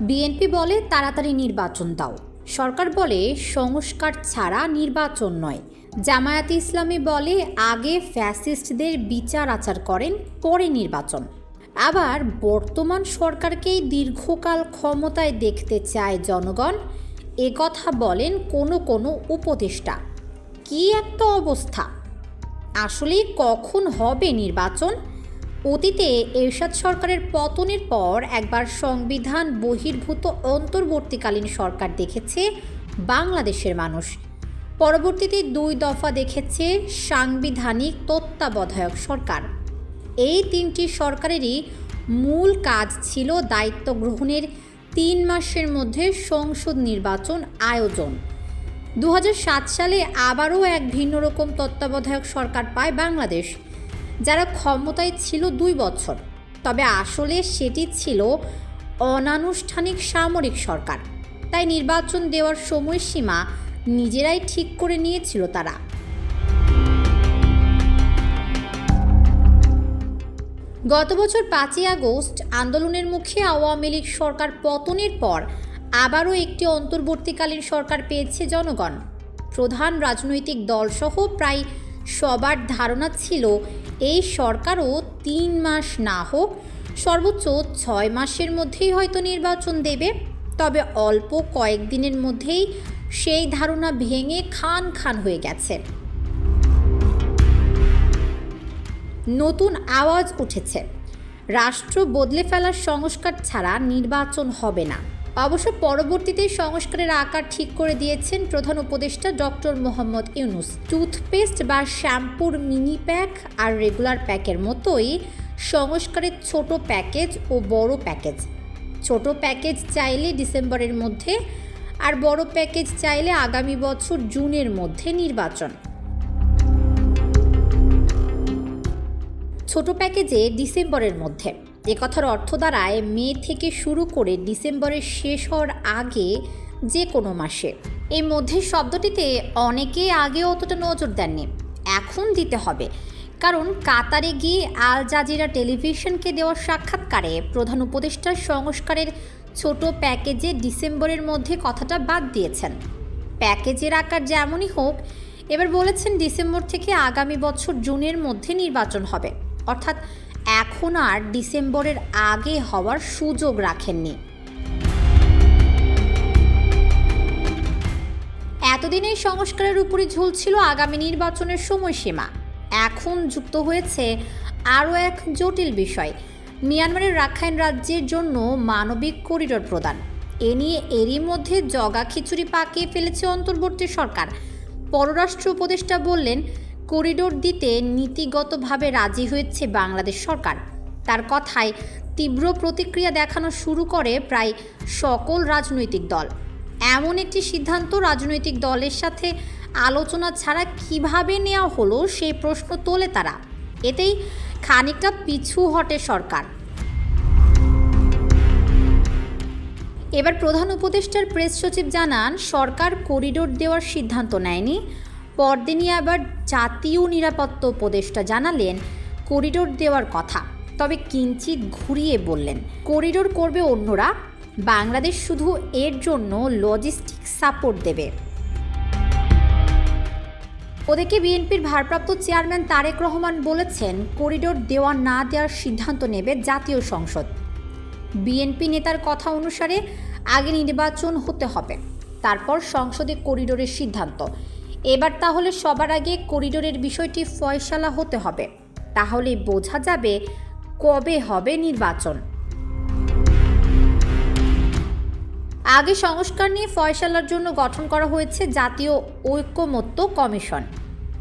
BNP বলে তাড়াতাড়ি নির্বাচন দাও। সরকার বলে সংস্কার ছাড়া নির্বাচন নয়। জামায়াতে ইসলামী বলে আগে ফ্যাসিস্টদের বিচার আচার করেন, পরে নির্বাচন। আবার বর্তমান সরকারকেই দীর্ঘকাল ক্ষমতায় দেখতে চায় জনগণ একথা বলেন কোনো কোনো উপদেষ্টা। কি একটা অবস্থা। আসলে কখন হবে নির্বাচন? অতীতে এরশাদ সরকারের পতনের পর একবার সংবিধান বহির্ভূত অন্তর্বর্তীকালীন সরকার দেখেছে বাংলাদেশের মানুষ। পরবর্তীতে দুই দফা দেখেছে সাংবিধানিক তত্ত্বাবধায়ক সরকার। এই তিনটি সরকারেরই মূল কাজ ছিল দায়িত্ব গ্রহণের তিন মাসের মধ্যে সংসদ নির্বাচন আয়োজন। দু হাজার সাত সালে আবারও এক ভিন্ন রকম তত্ত্বাবধায়ক সরকার পায় বাংলাদেশ। যারা ক্ষমতায় ছিল দুই বছর, তবে আসলে সেটি ছিল অনানুষ্ঠানিক সামরিক সরকার। তাই নির্বাচন দেওয়ার সময়সীমা নিজেরাই ঠিক করে নিয়েছিল তারা। গত বছর পাঁচই আগস্ট আন্দোলনের মুখে আওয়ামী লীগ সরকার পতনের পর আবারও একটি অন্তর্বর্তীকালীন সরকার পেয়েছে জনগণ। প্রধান রাজনৈতিক দলসহ প্রায় সবার ধারণা ছিল এই সরকারও তিন মাস না হোক, সর্বোচ্চ ছয় মাসের মধ্যেই হয়তো নির্বাচন দেবে। তবে অল্প কয়েকদিনের মধ্যেই সেই ধারণা ভেঙে খান খান হয়ে গেছে। নতুন আওয়াজ উঠেছে। রাষ্ট্র বদলে ফেলার সংস্কার ছাড়া নির্বাচন হবে না। অবশ্য পরবর্তীতে সংস্কারের আকার ঠিক করে দিয়েছেন প্রধান উপদেষ্টা ডক্টর মোহাম্মদ ইউনুস। টুথপেস্ট বা শ্যাম্পুর মিনি প্যাক আর রেগুলার প্যাকের মতোই সংস্কারের ছোট প্যাকেজ ও বড় প্যাকেজ। ছোট প্যাকেজ চাইলে ডিসেম্বরের মধ্যে আর বড় প্যাকেজ চাইলে আগামী বছর জুনের মধ্যে নির্বাচন। ছোট প্যাকেজে ডিসেম্বরের মধ্যে। এ কথার অর্থ দাঁড়ায় মে থেকে শুরু করে ডিসেম্বরের শেষ হওয়ার আগে যে কোনো মাসে। এই মধ্যে শব্দটিতে অনেকে আগে অতটা নজর দেননি, এখন দিতে হবে। কারণ কাতারে গিয়ে আল জাজিরা টেলিভিশনকে দেওয়া সাক্ষাৎকারে প্রধান উপদেষ্টার সংস্কারের ছোট প্যাকেজে ডিসেম্বরের মধ্যে কথাটা বাদ দিয়েছেন। প্যাকেজের আকার যেমনই হোক, এবার বলেছেন ডিসেম্বর থেকে আগামী বছর জুনের মধ্যে নির্বাচন হবে। অর্থাৎ এখন আর ডিসেম্বরের আগে হওয়ার সুযোগ রাখেননি। এতদিন এই সংস্কারের উপরই ঝুলছিল আগামী নির্বাচনের সময়সীমা। এখন যুক্ত হয়েছে আরও এক জটিল বিষয়, মিয়ানমারের রাখাইন রাজ্যের জন্য মানবিক করিডোর প্রদান। এ নিয়ে এরই মধ্যে জগা খিচুড়ি পাকিয়ে ফেলেছে অন্তর্বর্তী সরকার। পররাষ্ট্র উপদেষ্টা বললেন করিডোর দিতে নীতিগতভাবে রাজি হয়েছে বাংলাদেশ সরকার। তার কথায় তীব্র প্রতিক্রিয়া দেখানো শুরু করে প্রায় সকল রাজনৈতিক দল। এমন একটি সিদ্ধান্ত রাজনৈতিক দলের সাথে আলোচনা ছাড়া কীভাবে নেওয়া হলো সেই প্রশ্ন তোলে তারা। এতেই খানিকটা পিছু হটে সরকার। এবার প্রধান উপদেষ্টার প্রেস সচিব জানান, সরকার করিডোর দেওয়ার সিদ্ধান্ত নেয়নি। পরদিনই আবার জাতীয় নিরাপত্তা উপদেষ্টা জানালেন, করিডোর দেওয়ার কথা। তবে কিঞ্চিত ঘুরিয়ে বললেন, করিডোর করবে অন্যরা। বাংলাদেশ শুধু এর জন্য লজিস্টিক সাপোর্ট দেবে। ওদেরকে বিএনপির ভারপ্রাপ্ত চেয়ারম্যান তারেক রহমান বলেছেন, করিডোর দেওয়া না দেওয়ার সিদ্ধান্ত নেবে জাতীয় সংসদ। বিএনপি নেতার কথা অনুসারে আগে নির্বাচন হতে হবে, তারপর সংসদে করিডোরের সিদ্ধান্ত। এবার তাহলে সবার আগে করিডোরের বিষয়টি ফয়সালা হতে হবে। তাহলে বোঝা যাবে কবে হবে নির্বাচন। আগে সংস্কার নিয়ে ফয়সালার জন্য গঠন করা হয়েছে জাতীয় ঐক্যমত্য কমিশন।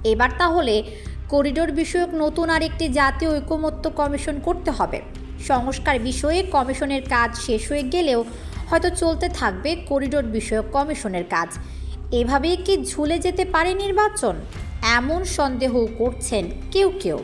এবার তাহলে করিডোর বিষয়ক নতুন আরেকটি জাতীয় ঐক্যমত্য কমিশন করতে হবে। সংস্কার বিষয়ে কমিশনের কাজ শেষ হয়ে গেলেও হয়তো চলতে থাকবে করিডোর বিষয়ক কমিশনের কাজ। এভাবেই কি ঝুলে যেতে পারে নির্বাচন? এমন সন্দেহ করছেন কেউ কেউ।